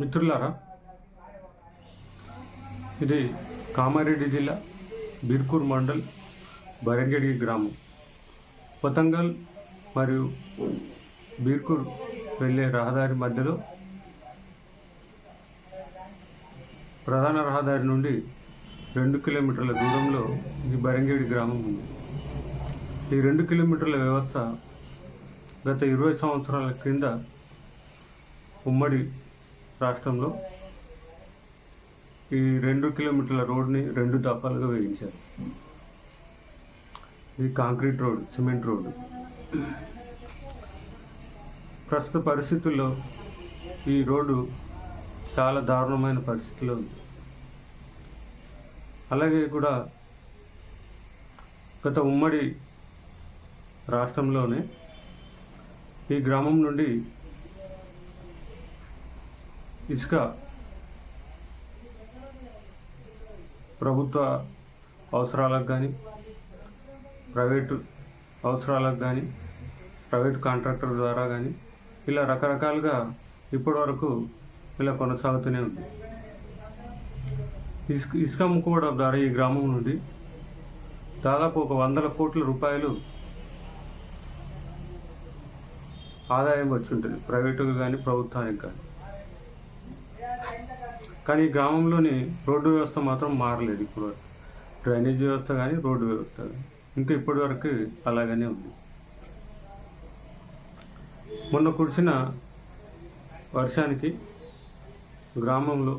మిత్రులారా ఇది కామారెడ్డి జిల్లా బీర్కూర్ మండల్ బరంగడి గ్రామం. పతంగల్ మరియు బీర్కూర్ వెళ్ళే రహదారి మధ్యలో ప్రధాన రహదారి నుండి రెండు కిలోమీటర్ల దూరంలో ఈ బరంగేడి గ్రామం ఉంది. ఈ రెండు కిలోమీటర్ల వ్యవస్థ గత ఇరవై సంవత్సరాల క్రింద ఉమ్మడి రాష్ట్రంలో ఈ రెండు కిలోమీటర్ల రోడ్ని రెండు దఫాలుగా వేయించారు. ఇది కాంక్రీట్ రోడ్ సిమెంట్ రోడ్డు ప్రస్తుత పరిస్థితుల్లో ఈ రోడ్డు చాలా దారుణమైన పరిస్థితిలో ఉంది. అలాగే కూడా గత ఉమ్మడి రాష్ట్రంలోనే ఈ గ్రామం నుండి ఇసుక. ప్రభుత్వ అవసరాలకు కానీ ప్రైవేటు అవసరాలకు కానీ ప్రైవేట్ కాంట్రాక్టర్ ద్వారా కానీ ఇలా రకరకాలుగా ఇప్పటి వరకు ఇలా కొనసాగుతూనే ఉంది. ఇసుక ఇసుక అమ్ముకోవడం ద్వారా ఈ గ్రామం నుండి దాదాపు ఒక వందల కోట్ల రూపాయలు ఆదాయం వచ్చి ఉంటుంది. ప్రైవేటుకు కానీ ప్రభుత్వానికి కానీ కానీ గ్రామంలోని రోడ్డు వ్యవస్థ మాత్రం మారలేదు ఇప్పుడు డ్రైనేజ్ వ్యవస్థ కానీ రోడ్డు వ్యవస్థ కానీ ఇంకా ఇప్పటి వరకు అలాగనే ఉంది. మొన్న కురిసిన వర్షానికి గ్రామంలో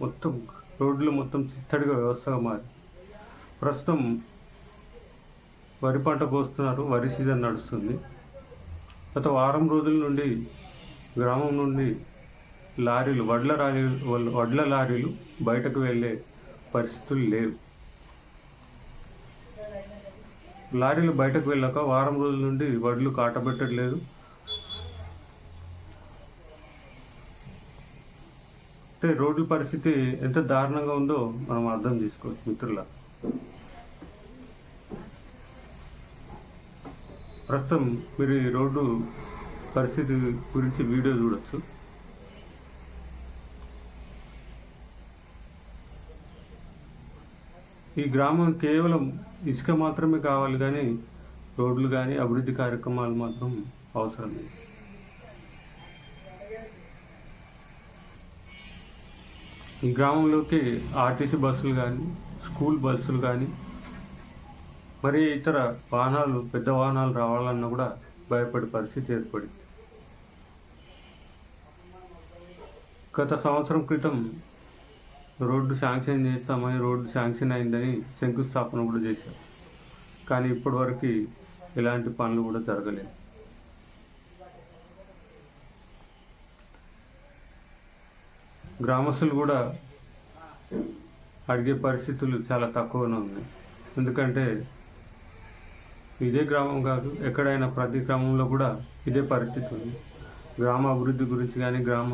మొత్తం రోడ్లు మొత్తం చిత్తడిగా వ్యవస్థగా మారి. ప్రస్తుతం వరి పంట కోస్తున్నారు వరి సీజన్ నడుస్తుంది. గత వారం రోజుల నుండి గ్రామం నుండి లారీలు వడ్ల లారీలు వడ్ల లారీలు బయటకు వెళ్ళే పరిస్థితులు లేవు. లారీలు బయటకు వెళ్ళాక వారం రోజుల నుండి వడ్లు కాటబెట్టట్లేదు. అంటే రోడ్ల పరిస్థితి ఎంత దారుణంగా ఉందో మనం అర్థం చేసుకోవచ్చు మిత్రుల ప్రస్తుతం మీరు ఈ రోడ్డు పరిస్థితి గురించి వీడియో చూడొచ్చు. ఈ గ్రామం కేవలం ఇసుక మాత్రమే కావాలి కానీ రోడ్లు కానీ అభివృద్ధి కార్యక్రమాలు మాత్రం అవసరం లేదు. ఈ గ్రామంలోకి ఆర్టీసీ బస్సులు కానీ స్కూల్ బస్సులు కానీ మరి ఇతర వాహనాలు పెద్ద వాహనాలు రావాలన్నా కూడా భయపడే పరిస్థితి ఏర్పడింది. గత సంవత్సరం క్రితం రోడ్డు శాంక్షన్ చేస్తామని రోడ్డు శాంక్షన్ అయిందని శంకుస్థాపన కూడా చేశారు. కానీ ఇప్పటివరకు ఎలాంటి పనులు కూడా జరగలేదు. గ్రామస్తులు కూడా అడిగే పరిస్థితులు చాలా తక్కువనే ఉన్నాయి. ఎందుకంటే ఇదే గ్రామం కాదు ఎక్కడైనా ప్రతి గ్రామంలో కూడా ఇదే పరిస్థితి ఉంది. గ్రామ అభివృద్ధి గురించి కానీ గ్రామ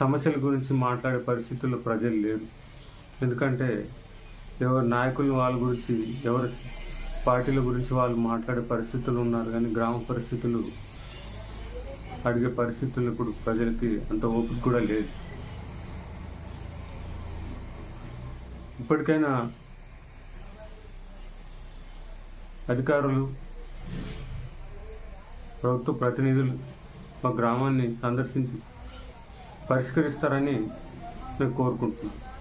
సమస్యల గురించి మాట్లాడే పరిస్థితుల్లో ప్రజలు లేరు. ఎందుకంటే ఎవరి నాయకులు వాళ్ళ గురించి ఎవరి పార్టీల గురించి వాళ్ళు మాట్లాడే పరిస్థితులు ఉన్నారు కానీ గ్రామ పరిస్థితులు అడిగే పరిస్థితులు ఇప్పుడు ప్రజలకి అంత ఓపిక కూడా లేదు. ఇప్పటికైనా అధికారులు ప్రభుత్వ ప్రతినిధులు మా గ్రామాన్ని సందర్శించి పరిష్కరిస్తారని నేను కోరుకుంటున్నాను.